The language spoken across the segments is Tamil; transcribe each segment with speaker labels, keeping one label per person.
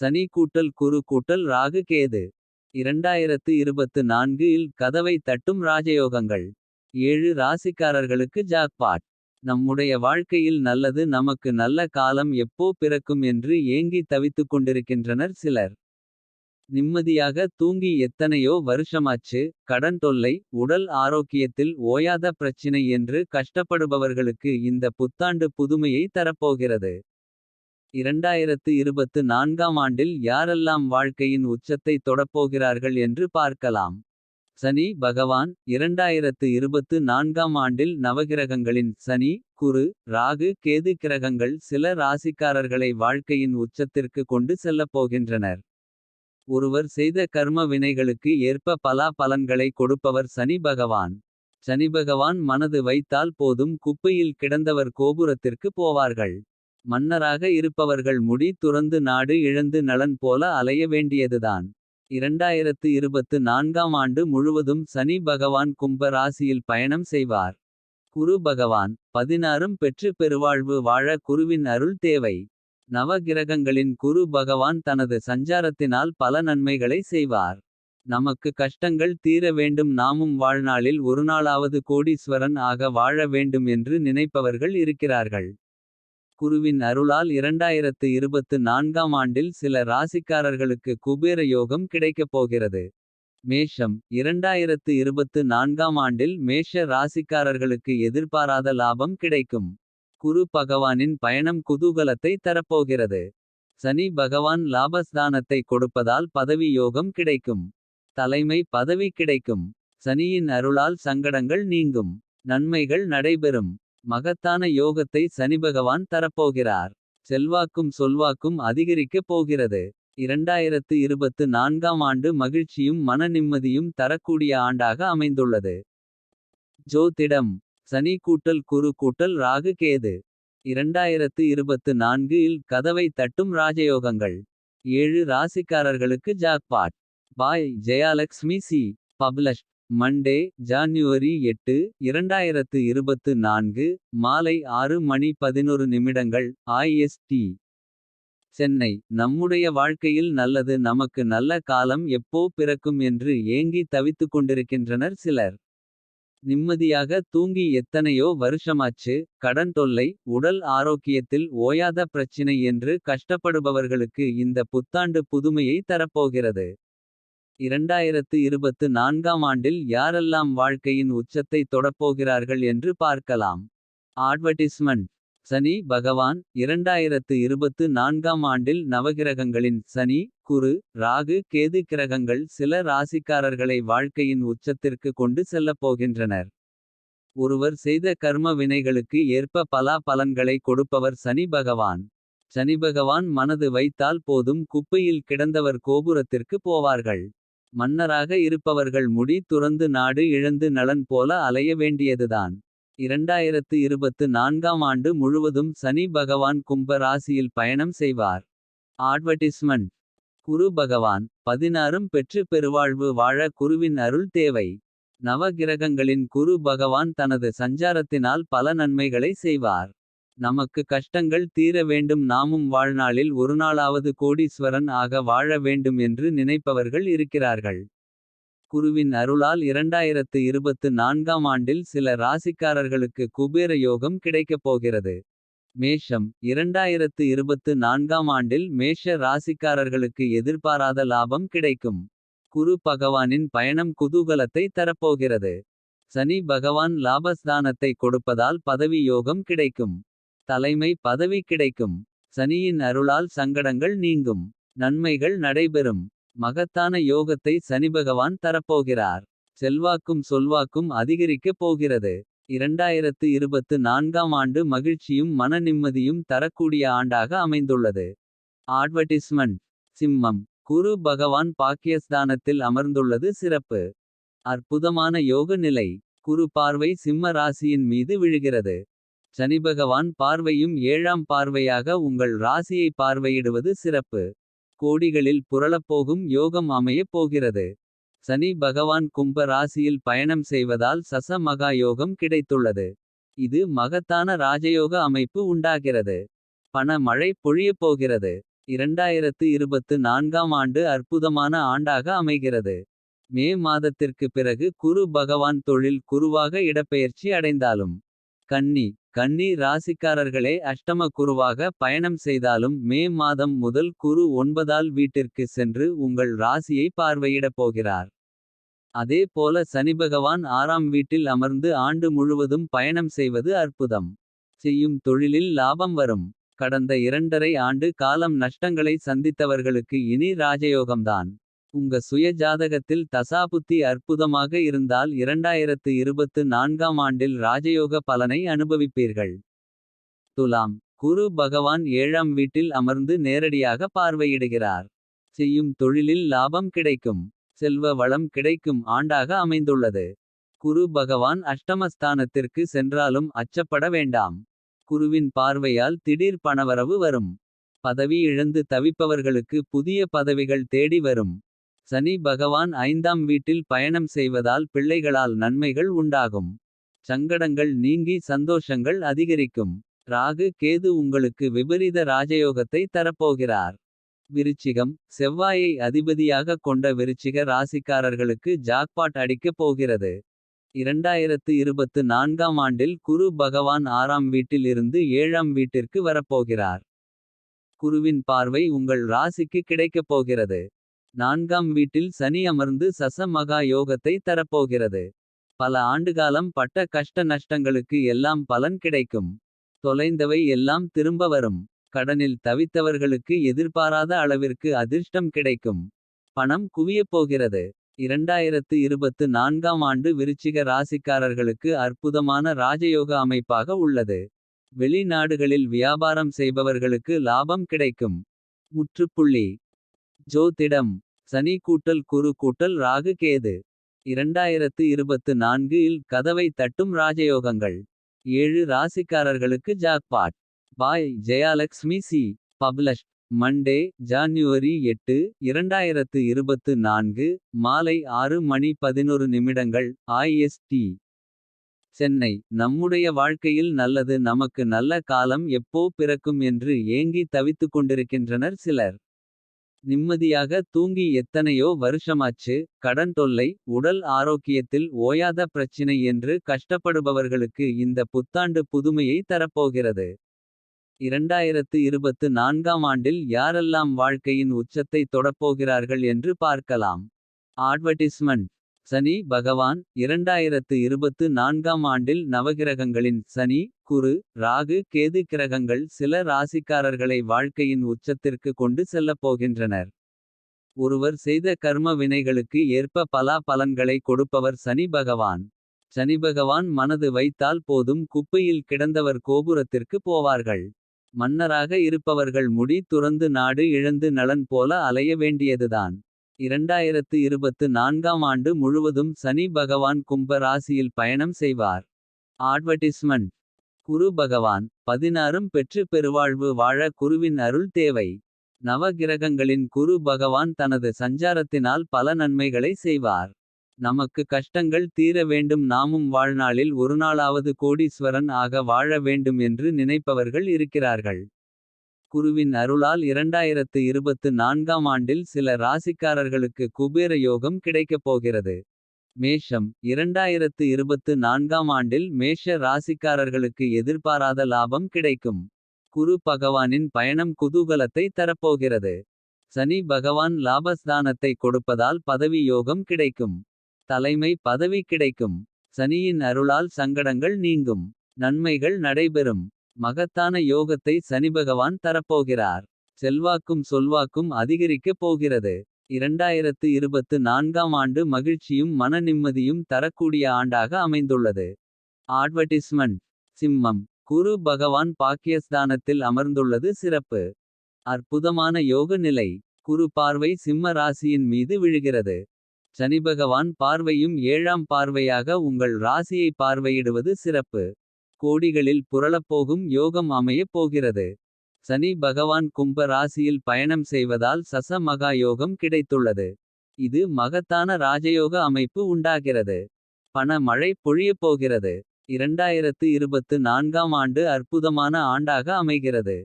Speaker 1: சனி கூட்டல் குரு கூட்டல் ராகு கேது. இரண்டாயிரத்து இருபத்து நான்கு இல் கதவை தட்டும் ராஜயோகங்கள். ஏழு ராசிக்காரர்களுக்கு ஜாக்பாட். நம்முடைய வாழ்க்கையில் நல்லது நமக்கு நல்ல காலம் எப்போ பிறக்கும் என்று ஏங்கி தவித்துக் கொண்டிருக்கின்றனர் சிலர். நிம்மதியாக தூங்கி எத்தனையோ வருஷமாச்சு. கடன் தொல்லை உடல் ஆரோக்கியத்தில் ஓயாத பிரச்சினை என்று கஷ்டப்படுபவர்களுக்கு இந்த புத்தாண்டு புதுமையை தரப்போகிறது. இரண்டாயிரத்து இருபத்து நான்காம் ஆண்டில் யாரெல்லாம் வாழ்க்கையின் உச்சத்தை தொடப்போகிறார்கள் என்று பார்க்கலாம். சனி பகவான் இரண்டாயிரத்து இருபத்து நான்காம் ஆண்டில் நவகிரகங்களின் சனி. குரு ராகு கேது கிரகங்கள் சில ராசிக்காரர்களை வாழ்க்கையின் உச்சத்திற்கு கொண்டு செல்லப்போகின்றனர். ஒருவர் செய்த கர்ம வினைகளுக்கு ஏற்ப பலா பலன்களை கொடுப்பவர் சனி பகவான். சனிபகவான் மனது வைத்தால் போதும் குப்பையில் கிடந்தவர் கோபுரத்திற்கு போவார்கள். மன்னராக இருப்பவர்கள் முடி துறந்து நாடு இழந்து நலன் போல அலைய வேண்டியதுதான். இரண்டாயிரத்து இருபத்து நான்காம் ஆண்டு முழுவதும் சனி பகவான் கும்ப ராசியில் பயணம் செய்வார். குரு பகவான் பதினாறும் பெற்று பெருவாழ்வு வாழ குருவின் அருள் தேவை. நவ கிரகங்களின் குரு பகவான் தனது சஞ்சாரத்தினால் பல நன்மைகளை செய்வார். நமக்கு கஷ்டங்கள் தீர வேண்டும் நாமும் வாழ்நாளில் ஒருநாளாவது கோடீஸ்வரன் ஆக வாழ வேண்டும் என்று நினைப்பவர்கள் இருக்கிறார்கள். குருவின் அருளால் இரண்டாயிரத்து இருபத்து நான்காம் ஆண்டில் சில ராசிக்காரர்களுக்கு குபேர யோகம் கிடைக்கப் போகிறது. மேஷம் இரண்டாயிரத்து இருபத்து நான்காம் ஆண்டில் மேஷ ராசிக்காரர்களுக்கு எதிர்பாராத லாபம் கிடைக்கும். குரு பகவானின் பயணம் குதூகலத்தை தரப்போகிறது. சனி பகவான் லாபஸ்தானத்தை கொடுப்பதால் பதவி யோகம் கிடைக்கும். தலைமை பதவி கிடைக்கும். சனியின் அருளால் சங்கடங்கள் நீங்கும். நன்மைகள் நடைபெறும். மகத்தான யோகத்தை சனிபகவான் தரப்போகிறார். செல்வாக்கும் சொல்வாக்கும் அதிகரிக்கப் போகிறது. இரண்டாயிரத்து இருபத்து நான்காம் ஆண்டு மகிழ்ச்சியும் மன நிம்மதியும் தரக்கூடிய ஆண்டாக அமைந்துள்ளது. ஜோதிடம் சனி கூட்டல் குரு கூட்டல் ராகு கேது. இரண்டாயிரத்து இருபத்து நான்கு இல் கதவை தட்டும் ராஜயோகங்கள். ஏழு ராசிக்காரர்களுக்கு jackpot. By Jayalakshmi C published Monday January எட்டு இரண்டாயிரத்து இருபத்து நான்கு. மாலை ஆறு மணி பதினொரு நிமிடங்கள் ஐஎஸ்டி சென்னை நம்முடைய வாழ்க்கையில் நல்லது நமக்கு நல்ல காலம் எப்போ பிறக்கும் என்று ஏங்கி தவித்துக் கொண்டிருக்கின்றனர் சிலர். நிம்மதியாக தூங்கி எத்தனையோ வருஷமாச்சு. கடன் தொல்லை உடல் ஆரோக்கியத்தில் ஓயாத பிரச்சினை என்று கஷ்டப்படுபவர்களுக்கு இந்த புத்தாண்டு புதுமையை தரப்போகிறது. இரண்டாயிரத்து இருபத்து நான்காம் ஆண்டில் யாரெல்லாம் வாழ்க்கையின் உச்சத்தை தொடப்போகிறார்கள் என்று பார்க்கலாம். ஆட்வர்டிஸ்மெண்ட் சனி பகவான் இரண்டாயிரத்து இருபத்து நான்காம் ஆண்டில் நவகிரகங்களின் சனி. குரு ராகு கேது கிரகங்கள் சில ராசிக்காரர்களை வாழ்க்கையின் உச்சத்திற்கு கொண்டு செல்லப்போகின்றனர். ஒருவர் செய்த கர்ம வினைகளுக்கு ஏற்ப பலா பலன்களை கொடுப்பவர் சனி பகவான். சனிபகவான் மனது வைத்தால் போதும் குப்பையில் கிடந்தவர் கோபுரத்திற்கு போவார்கள். மன்னராக இருப்பவர்கள் முடி துறந்து நாடு இழந்து நலன் போல அலைய வேண்டியதுதான். இரண்டாயிரத்து இருபத்து நான்காம் ஆண்டு முழுவதும் சனி பகவான் கும்ப ராசியில் பயணம் செய்வார். ஆட்வர்டிஸ்மெண்ட் குரு பகவான் பதினாறும் பெற்று பெருவாழ்வு வாழ குருவின் அருள் தேவை. நவ கிரகங்களின் குரு பகவான் தனது சஞ்சாரத்தினால் பல நன்மைகளை செய்வார். நமக்கு கஷ்டங்கள் தீர வேண்டும் நாமும் வாழ்நாளில் ஒருநாளாவது கோடீஸ்வரன் ஆக வாழ வேண்டும் என்று நினைப்பவர்கள் இருக்கிறார்கள். குருவின் அருளால் இரண்டாயிரத்து இருபத்து நான்காம் ஆண்டில் சில ராசிக்காரர்களுக்கு குபேர யோகம் கிடைக்கப் போகிறது. மேஷம் இரண்டாயிரத்து இருபத்து நான்காம் ஆண்டில் மேஷ ராசிக்காரர்களுக்கு எதிர்பாராத லாபம் கிடைக்கும். குரு பகவானின் பயணம் குதூகலத்தை தரப்போகிறது. சனி பகவான் லாபஸ்தானத்தை கொடுப்பதால் பதவி யோகம் கிடைக்கும். தலைமை பதவி கிடைக்கும். சனியின் அருளால் சங்கடங்கள் நீங்கும். நன்மைகள் நடைபெறும். மகத்தான யோகத்தை சனிபகவான் தரப்போகிறார். செல்வாக்கும் சொல்வாக்கும் அதிகரிக்கப் போகிறது. இரண்டாயிரத்து இருபத்து நான்காம் ஆண்டு மகிழ்ச்சியும் மன நிம்மதியும் தரக்கூடிய ஆண்டாக அமைந்துள்ளது. ஆட்வர்டிஸ்மெண்ட் சிம்மம் குரு பகவான் பாக்கியஸ்தானத்தில் அமர்ந்துள்ளது சிறப்பு. அற்புதமான யோக நிலை குரு பார்வை சிம்ம ராசியின் மீது விழுகிறது. சனிபகவான் பார்வையும் ஏழாம் பார்வையாக உங்கள் ராசியை பார்வையிடுவது சிறப்பு. கோடிகளில் புரளப்போகும் யோகம் அமையப் போகிறது. சனி பகவான் கும்ப ராசியில் பயணம் செய்வதால் சச மகா யோகம் கிடைத்துள்ளது. இது மகத்தான ராஜயோக அமைப்பு உண்டாகிறது. பண மழை பொழியப் போகிறது. இரண்டாயிரத்து இருபத்து நான்காம் ஆண்டு அற்புதமான ஆண்டாக அமைகிறது. மே மாதத்திற்கு பிறகு குரு பகவான் தொழில் குருவாக இடப்பெயர்ச்சி அடைந்தாலும். கன்னி கன்னி ராசிக்காரர்களே அஷ்டம குருவாக பயணம் செய்தாலும் மே மாதம் முதல் குரு ஒன்பதால் வீட்டிற்கு சென்று உங்கள் ராசியை பார்வையிடப் போகிறார். அதே போல சனிபகவான் ஆறாம் வீட்டில் அமர்ந்து ஆண்டு முழுவதும் பயணம் செய்வது அற்புதம். செய்யும் தொழிலில் லாபம் வரும். கடந்த இரண்டரை ஆண்டு காலம் நஷ்டங்களை சந்தித்தவர்களுக்கு இனி ராஜயோகம்தான். உங்க சுய ஜாதகத்தில் தசாபுத்தி அற்புதமாக இருந்தால் இரண்டாயிரத்து இருபத்து நான்காம் ஆண்டில் ராஜயோக பலனை அனுபவிப்பீர்கள். துலாம் குரு பகவான் ஏழாம் வீட்டில் அமர்ந்து நேரடியாக பார்வையிடுகிறார். செய்யும் தொழிலில் லாபம் கிடைக்கும். செல்வ வளம் கிடைக்கும் ஆண்டாக அமைந்துள்ளது. குரு பகவான் அஷ்டமஸ்தானத்திற்கு சென்றாலும் அச்சப்பட வேண்டாம். குருவின் பார்வையால் திடீர் பணவரவு வரும். பதவி இழந்து தவிப்பவர்களுக்கு புதிய பதவிகள் தேடி வரும். சனி பகவான் ஐந்தாம் வீட்டில் பயணம் செய்வதால் பிள்ளைகளால் நன்மைகள் உண்டாகும். சங்கடங்கள் நீங்கி சந்தோஷங்கள் அதிகரிக்கும். ராகு கேது உங்களுக்கு விபரீத ராஜயோகத்தை தரப்போகிறார். விருச்சிகம் செவ்வாயை அதிபதியாக கொண்ட விருச்சிக ராசிக்காரர்களுக்கு ஜாக்பாட் அடிக்கப் போகிறது. இரண்டாயிரத்து இருபத்து நான்காம் ஆண்டில் குரு பகவான் ஆறாம் வீட்டில் இருந்து ஏழாம் வீட்டிற்கு வரப்போகிறார். குருவின் பார்வை உங்கள் ராசிக்கு கிடைக்கப் போகிறது. நான்காம் வீட்டில் சனி அமர்ந்து சச மகா யோகத்தை தரப்போகிறது. பல ஆண்டுகாலம் பட்ட கஷ்ட நஷ்டங்களுக்கு எல்லாம் பலன் கிடைக்கும். தொலைந்தவை எல்லாம் திரும்ப வரும். கடனில் தவித்தவர்களுக்கு எதிர்பாராத அளவிற்கு அதிர்ஷ்டம் கிடைக்கும். பணம் குவியப் போகிறது. இரண்டாயிரத்து இருபத்து நான்காம் ஆண்டு விருச்சிக ராசிக்காரர்களுக்கு அற்புதமான ராஜயோக அமைப்பாக உள்ளது. வெளிநாடுகளில் வியாபாரம் செய்பவர்களுக்கு லாபம் கிடைக்கும். முற்றுப்புள்ளி ஜோதிடம் சனி கூட்டல் குரு கூட்டல் ராகு கேது. இரண்டாயிரத்து இருபத்து நான்கு இல் கதவை தட்டும் ராஜயோகங்கள். ஏழு ராசிக்காரர்களுக்கு jackpot. By Jayalakshmi C published Monday January எட்டு இரண்டாயிரத்து இருபத்து நான்கு மாலை ஆறு மணி பதினொரு நிமிடங்கள் ஐஎஸ்டி. சென்னை நம்முடைய வாழ்க்கையில் நல்லது நமக்கு நல்ல காலம் எப்போ பிறக்கும் என்று ஏங்கி தவித்துக் கொண்டிருக்கின்றனர் சிலர். நிம்மதியாக தூங்கி எத்தனையோ வருஷமாச்சு கடன் தொல்லை. உடல் ஆரோக்கியத்தில் ஓயாத பிரச்சினை என்று கஷ்டப்படுபவர்களுக்கு இந்த புத்தாண்டு புதுமையை தரப்போகிறது. இரண்டாயிரத்து இருபத்து நான்காம் ஆண்டில் யாரெல்லாம் வாழ்க்கையின் உச்சத்தை தொடப்போகிறார்கள் என்று பார்க்கலாம். ஆட்வர்டிஸ்மெண்ட் சனி பகவான் இரண்டாயிரத்து இருபத்து நான்காம் ஆண்டில் நவகிரகங்களின் சனி. குரு ராகு கேது கிரகங்கள் சில ராசிக்காரர்களை வாழ்க்கையின் உச்சத்திற்கு கொண்டு செல்லப் போகின்றனர். ஒருவர் செய்த கர்ம வினைகளுக்கு ஏற்ப பலா பலன்களை கொடுப்பவர் சனி பகவான். சனிபகவான் மனது வைத்தால் போதும் குப்பையில் கிடந்தவர் கோபுரத்திற்கு போவார்கள். மன்னராக இருப்பவர்கள் முடி துறந்து நாடு இழந்து நலன் போல அலைய வேண்டியதுதான். இரண்டாயிரத்து இருபத்து நான்காம் ஆண்டு முழுவதும் சனி பகவான் கும்ப ராசியில் பயணம் செய்வார். ஆட்வர்டிஸ்மெண்ட் குரு பகவான் பதினாறும் பெற்று பெருவாழ்வு வாழ குருவின் அருள் தேவை. நவகிரகங்களின் குரு பகவான் தனது சஞ்சாரத்தினால் பல நன்மைகளை செய்வார். நமக்கு கஷ்டங்கள் தீர வேண்டும் நாமும் வாழ்நாளில் ஒருநாளாவது கோடீஸ்வரன் ஆக வாழ வேண்டும் என்று நினைப்பவர்கள் இருக்கிறார்கள். குருவின் அருளால் இரண்டாயிரத்து இருபத்து நான்காம் ஆண்டில் சில ராசிக்காரர்களுக்கு குபேர யோகம் கிடைக்கப் போகிறது. மேஷம் இரண்டாயிரத்து இருபத்து நான்காம் ஆண்டில் மேஷ ராசிக்காரர்களுக்கு எதிர்பாராத லாபம் கிடைக்கும். குரு பகவானின் பயணம் குதூகலத்தை தரப்போகிறது. சனி பகவான் லாபஸ்தானத்தை கொடுப்பதால் பதவி யோகம் கிடைக்கும். தலைமை பதவி கிடைக்கும். சனியின் அருளால் சங்கடங்கள் நீங்கும். நன்மைகள் நடைபெறும். மகத்தான யோகத்தை சனிபகவான் தரப்போகிறார். செல்வாக்கும் சொல்வாக்கும் அதிகரிக்கப் போகிறது. இரண்டாயிரத்து இருபத்து நான்காம் ஆண்டு மகிழ்ச்சியும் மன நிம்மதியும் தரக்கூடிய ஆண்டாக அமைந்துள்ளது. ஆட்வர்டிஸ்மெண்ட் சிம்மம் குரு பகவான் பாக்கியஸ்தானத்தில் அமர்ந்துள்ளது சிறப்பு. அற்புதமான யோக நிலை குரு பார்வை சிம்ம ராசியின் மீது விழுகிறது. சனிபகவான் பார்வையும் ஏழாம் பார்வையாக உங்கள் ராசியை பார்வையிடுவது சிறப்பு. கோடிகளில் புரளப்போகும் யோகம் அமையப் போகிறது. சனி பகவான் கும்ப ராசியில் பயணம் செய்வதால் சச மகா யோகம் கிடைத்துள்ளது. இது மகத்தான ராஜயோக அமைப்பு உண்டாகிறது. பண மழை பொழியப் போகிறது. இரண்டாயிரத்து இருபத்து நான்காம் ஆண்டு அற்புதமான ஆண்டாக அமைகிறது.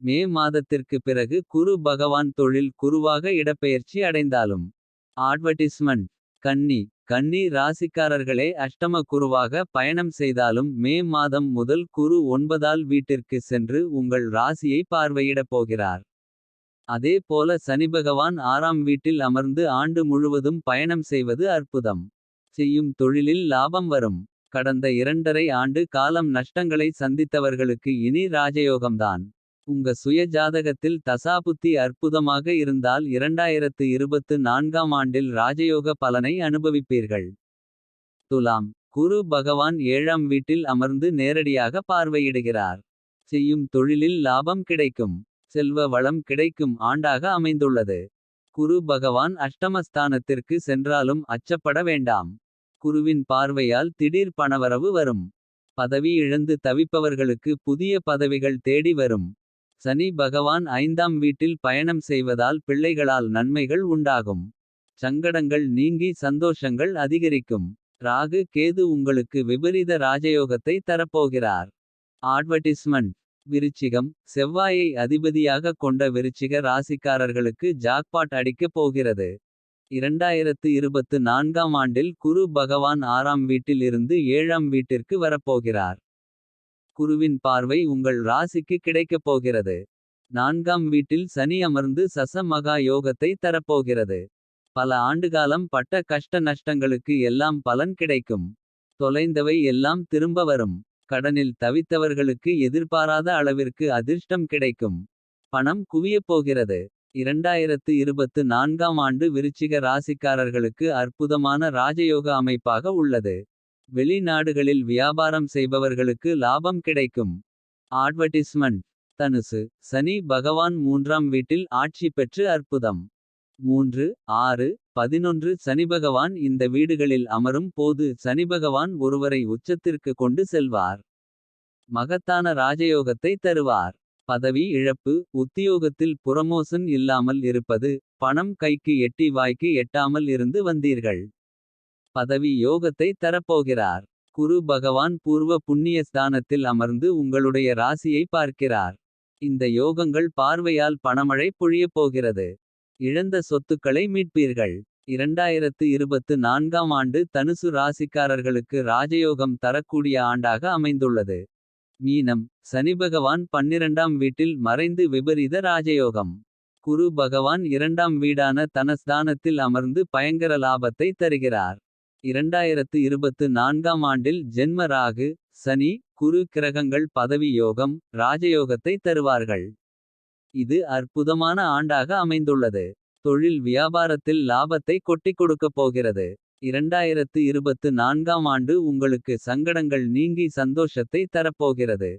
Speaker 1: மே மாதத்திற்கு பிறகு குரு பகவான் தொழில் குருவாக இடப்பெயர்ச்சி அடைந்தாலும். அட்வர்டிஸ்மெண்ட் கன்னி கன்னி ராசிக்காரர்களே அஷ்டம குருவாக பயணம் செய்தாலும் மே மாதம் முதல் குரு ஒன்பதால் வீட்டிற்கு சென்று உங்கள் ராசியை பார்வையிடப் போகிறார். அதே போல சனிபகவான் ஆறாம் வீட்டில் அமர்ந்து ஆண்டு முழுவதும் பயணம் செய்வது அற்புதம். செய்யும் தொழிலில் லாபம் வரும். கடந்த இரண்டரை ஆண்டு காலம் நஷ்டங்களை சந்தித்தவர்களுக்கு இனி ராஜயோகம்தான். உங்க சுய ஜாதகத்தில் தசாபுத்தி அற்புதமாக இருந்தால் 2024ஆம் ஆண்டில் ராஜயோக பலனை அனுபவிப்பீர்கள். துலாம் குரு பகவான் ஏழாம் வீட்டில் அமர்ந்து நேரடியாக பார்வையிடுகிறார். செய்யும் தொழிலில் லாபம் கிடைக்கும். செல்வ வளம் கிடைக்கும் ஆண்டாக அமைந்துள்ளது. குரு பகவான் அஷ்டமஸ்தானத்திற்கு சென்றாலும் அச்சப்பட வேண்டாம். குருவின் பார்வையால் திடீர் பணவரவு வரும். பதவி இழந்து தவிப்பவர்களுக்கு புதிய பதவிகள் தேடி வரும். சனி பகவான் ஐந்தாம் வீட்டில் பயணம் செய்வதால் பிள்ளைகளால் நன்மைகள் உண்டாகும். சங்கடங்கள் நீங்கி சந்தோஷங்கள் அதிகரிக்கும். ராகு கேது உங்களுக்கு விபரீத ராஜயோகத்தை தரப்போகிறார். ஆட்வர்டிஸ்மெண்ட் விருச்சிகம் செவ்வாயை அதிபதியாக கொண்ட விருச்சிக ராசிக்காரர்களுக்கு ஜாக்பாட் அடிக்கப் போகிறது. 2024ஆம் ஆண்டில் குரு பகவான் ஆறாம் வீட்டில் இருந்து ஏழாம் வீட்டிற்கு வரப்போகிறார். குருவின் பார்வை உங்கள் ராசிக்கு கிடைக்கப் போகிறது. நான்காம் வீட்டில் சனி அமர்ந்து சச மகா யோகத்தை தரப்போகிறது. பல ஆண்டுகாலம் பட்ட கஷ்ட நஷ்டங்களுக்கு எல்லாம் பலன் கிடைக்கும். தொலைந்தவை எல்லாம் திரும்ப வரும். கடனில் தவித்தவர்களுக்கு எதிர்பாராத அளவிற்கு அதிர்ஷ்டம் கிடைக்கும். பணம் குவியப் போகிறது. 2024ஆம் ஆண்டு விருச்சிக ராசிக்காரர்களுக்கு அற்புதமான ராஜயோக அமைப்பாக உள்ளது. வெளிநாடுகளில் வியாபாரம் செய்பவர்களுக்கு லாபம் கிடைக்கும். அட்வர்டிஸ்மெண்ட் தனுசு சனி பகவான் மூன்றாம் வீட்டில் ஆட்சி பெற்று அற்புதம். மூன்று ஆறு பதினொன்று சனிபகவான் இந்த வீடுகளில் அமரும் போது சனிபகவான் ஒருவரை உச்சத்திற்கு கொண்டு செல்வார். மகத்தான ராஜயோகத்தை தருவார். பதவி இழப்பு உத்தியோகத்தில் புரமோசன் இல்லாமல் இருப்பது. பணம் கைக்கு எட்டி வாய்க்கு எட்டாமல் இருந்து வந்தீர்கள். பதவி யோகத்தை தரப்போகிறார். குரு பகவான் பூர்வ புண்ணிய ஸ்தானத்தில் அமர்ந்து உங்களுடைய ராசியை பார்க்கிறார். இந்த யோகங்கள் பார்வையால் பணமழை பொழியப் போகிறது. இழந்த சொத்துக்களை மீட்பீர்கள். 2024ஆம் ஆண்டு தனுசு ராசிக்காரர்களுக்கு ராஜயோகம் தரக்கூடிய ஆண்டாக அமைந்துள்ளது. மீனம் சனிபகவான் பன்னிரண்டாம் வீட்டில் மறைந்து விபரீத ராஜயோகம். குரு பகவான் இரண்டாம் வீடான தனஸ்தானத்தில் அமர்ந்து பயங்கர லாபத்தை தருகிறார். 2024ஆம் ஆண்டில் ஜென்ம ராகு சனி குரு கிரகங்கள் பதவி யோகம் ராஜயோகத்தை தருவார்கள். இது அற்புதமான ஆண்டாக அமைந்துள்ளது. தொழில் வியாபாரத்தில் லாபத்தை கொட்டிக் கொடுக்கப் போகிறது. 2024ஆம் ஆண்டு உங்களுக்கு சங்கடங்கள் நீங்கி சந்தோஷத்தை தரப்போகிறது.